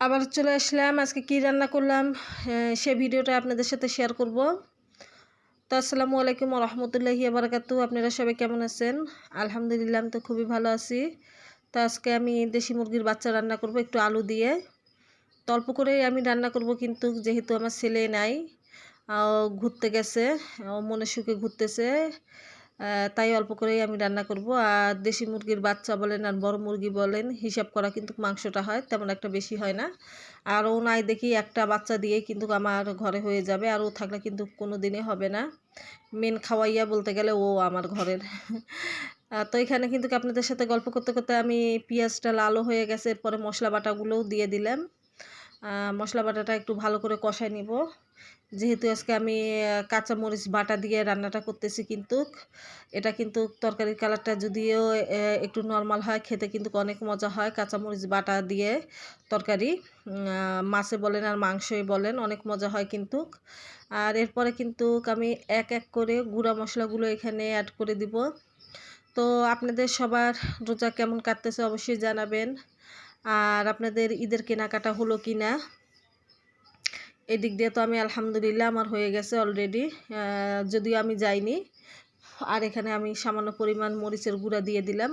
আবার চলে আসলাম, আজকে কি রান্না করলাম সে ভিডিওটা আপনাদের সাথে শেয়ার করব। তো আসসালামু আলাইকুম রহমতুল্লাহি বারাকাতু আপনারা সবাই কেমন আছেন? আলহামদুলিল্লাহ, আমি তো খুবই ভালো আছি। তো আজকে আমি দেশি মুরগির বাচ্চা রান্না করব একটু আলু দিয়ে। তো অল্প করেই আমি রান্না করব, কিন্তু যেহেতু আমার ছেলে নাই ঘুরতে গেছে মনে সুখে ঘুরতেছে। তাই অল্প করেই আমি রান্না করব। আর দেশি মুরগির বাচ্চা বলেন আর বড় মুরগি বলেন, হিসাব করা কিন্তু মাংসটা হয়, তেমন একটা বেশি হয় না। আর ও নাই দেখি, একটা বাচ্চা দিয়েই কিন্তু আমার ঘরে হয়ে যাবে, আর ও থাকলে কিন্তু কোনো দিনে হবে না। মেন খাওয়াইয়া বলতে গেলে ও আমার ঘরের। তো এখানে কিন্তু আপনাদের সাথে গল্প করতে করতে আমি পেঁয়াজটা লালও হয়ে গেছে, এরপরে মশলা বাটাগুলোও দিয়ে দিলাম। মশলা বাটাটা একটু ভালো করে কষাই নিব। যেহেতু আজকে আমি কাঁচামরিচ বাটা দিয়ে রান্নাটা করতেছি কিন্তু, এটা কিন্তু তরকারির কালারটা যদিও একটু নর্মাল হয়, খেতে কিন্তু অনেক মজা হয় কাঁচামরিচ বাটা দিয়ে তরকারি। মাছে বলেন আর মাংসই বলেন, অনেক মজা হয় কিন্তু। আর এরপরে কিন্তু আমি এক এক করে গুঁড়া মশলাগুলো এখানে অ্যাড করে দিব। তো আপনাদের সবার রোজা কেমন কাটতেছে অবশ্যই জানাবেন। আর আপনাদের ঈদের কেনাকাটা হলো কি না এদিক দিয়ে তো আমি আলহামদুলিল্লাহ আমার হয়ে গেছে অলরেডি যদিও আমি যাইনি, আর এখানে আমি সামান্য পরিমাণ মরিচের গুঁড়া দিয়ে দিলাম।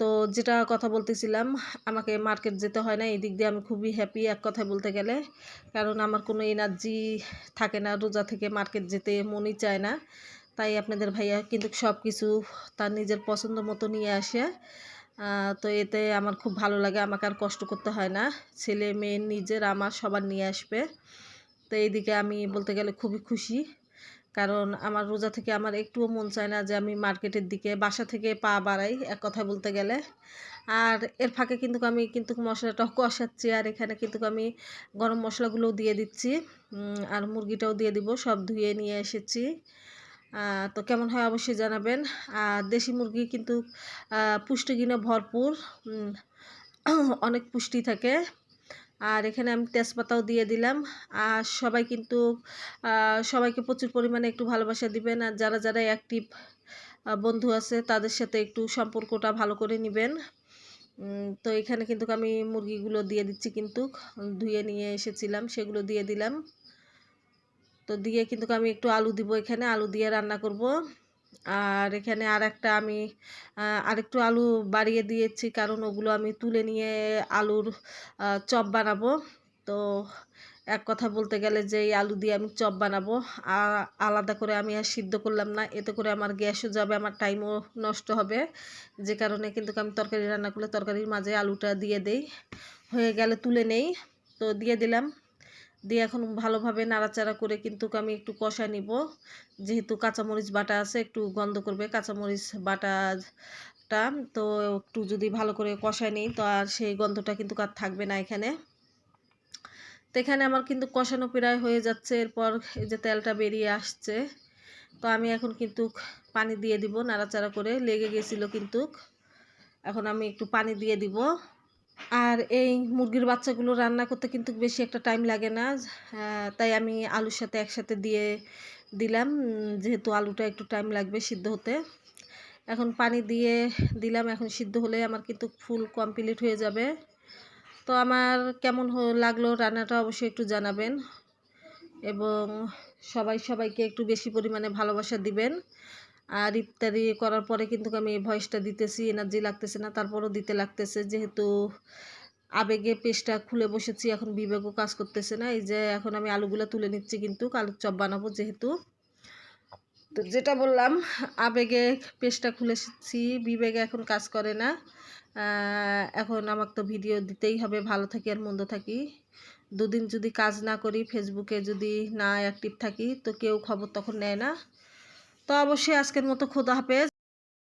তো যেটা কথা বলতেছিলাম, আমাকে মার্কেট যেতে হয় না এই দিক দিয়ে আমি খুবই হ্যাপি এক কথায় বলতে গেলে, কারণ আমার কোনো এনার্জি থাকে না, রোজা থেকে মার্কেট যেতে মনই চায় না। তাই আপনাদের ভাইয়া কিন্তু সব কিছু তার নিজের পছন্দ মতো নিয়ে আসে। তো এতে আমার খুব ভালো লাগে, আমাকে আর কষ্ট করতে হয় না। ছেলে, মেয়ে নিজের, আমার সবার নিয়ে আসবে। তো এইদিকে আমি বলতে গেলে খুবই খুশি। কারণ আমার রোজা থেকে আমার একটুও মন চায় না যে আমি মার্কেটের দিকে, বাসা থেকে পা বাড়াই, এক কথায় বলতে গেলে। আর এর ফাঁকে কিন্তু আমি কিন্তু মশলাটাও কষাচ্ছি, আর এখানে কিন্তু আমি গরম মশলাগুলোও দিয়ে দিচ্ছি। আর মুরগিটাও দিয়ে দিব, সব ধুয়ে নিয়ে এসেছি। তো কেমন হয় অবশ্যই জানাবেন। আর দেশি মুরগি কিন্তু পুষ্টিগুণে ভরপুর অনেক পুষ্টি থাকে। আর এখানে আমি তেজপাতাও দিয়ে দিলাম। আর সবাই কিন্তু সবাইকে প্রচুর পরিমাণে একটু ভালোবাসা দিবেন। আর যারা যারা অ্যাক্টিভ বন্ধু আছে, তাদের সাথে একটু সম্পর্কটা ভালো করে নেবেন। তো এখানে কিন্তু আমি মুরগিগুলো দিয়ে দিচ্ছি কিন্তু, ধুয়ে নিয়ে এসেছিলাম, সেগুলো দিয়ে দিলাম। তো দিয়ে কিন্তু আমি একটু আলু দিব এখানে, আলু দিয়ে রান্না করব। আর এখানে আর একটা আমি আরেকটু আলু বাড়িয়ে দিয়েছি, কারণ ওগুলো আমি তুলে নিয়ে আলুর চপ বানাবো। তো এক কথা বলতে গেলে যে এই আলু দিয়ে আমি চপ বানাবো আর আলাদা করে আমি আর সিদ্ধ করলাম না, এতে করে আমার গ্যাসও যাবে, আমার টাইমও নষ্ট হবে। যে কারণে কিন্তু আমি তরকারি রান্না করলে তরকারির মাঝে আলুটা দিয়ে দেই, হয়ে গেলে তুলে নেই। তো দিয়ে দিলাম। দিয়ে এখন ভালোভাবে নাড়াচাড়া করে কিন্তু আমি একটু কষা নিব। যেহেতু কাঁচামরিচ বাটা আছে, একটু গন্ধ করবে কাঁচামরিচ বাটাটা তো একটু যদি ভালো করে কষায় নিই, তো আর সেই গন্ধটা কিন্তু আর থাকবে না এখানে। তো এখানে আমার কিন্তু কষানো প্রায় হয়ে যাচ্ছে, এরপর এই যে তেলটা বেরিয়ে আসছে। তো আমি এখন কিন্তু পানি দিয়ে দিব নাড়াচাড়া করে, লেগে গেছিল কিন্তু। এখন আমি একটু পানি দিয়ে দিব। আর এই মুরগির বাচ্চাগুলো রান্না করতে কিন্তু বেশি একটা টাইম লাগে না। তাই আমি আলুর সাথে একসাথে দিয়ে দিলাম যেহেতু আলুটা একটু টাইম লাগবে সিদ্ধ হতে। এখন পানি দিয়ে দিলাম, এখন সিদ্ধ হলে আমার কিন্তু ফুল কমপ্লিট হয়ে যাবে। তো আমার কেমন লাগল রান্নাটা অবশ্যই একটু জানাবেন এবং সবাই সবাইকে একটু বেশি পরিমাণে ভালোবাসা দিবেন। আর ইফতারি করার পরে কিন্তু আমি এই ভয়েসটা দিতেছি, এনার্জি লাগতেছে না, তারপরও দিতে লাগতেছে। যেহেতু আবেগে পেস্টটা খুলে বসেছি, এখন বিবেকও কাজ করতেছে না, এই যে এখন আমি আলুগুলো তুলে নিচ্ছি কিন্তু আলুর চপ বানাবো যেহেতু। তো যেটা বললাম, আবেগে পেস্টটা খুলেছি, বিবেকে এখন কাজ করে না। এখন আমাকে তো ভিডিও দিতেই হবে, ভালো থাকি আর মন্দ থাকি। দুদিন যদি কাজ না করি, ফেসবুকে যদি না অ্যাক্টিভ থাকি, তো কেউ খবর তখন নেয় না। তো অবশ্যই আজকের মতো খোদা হাফেজ।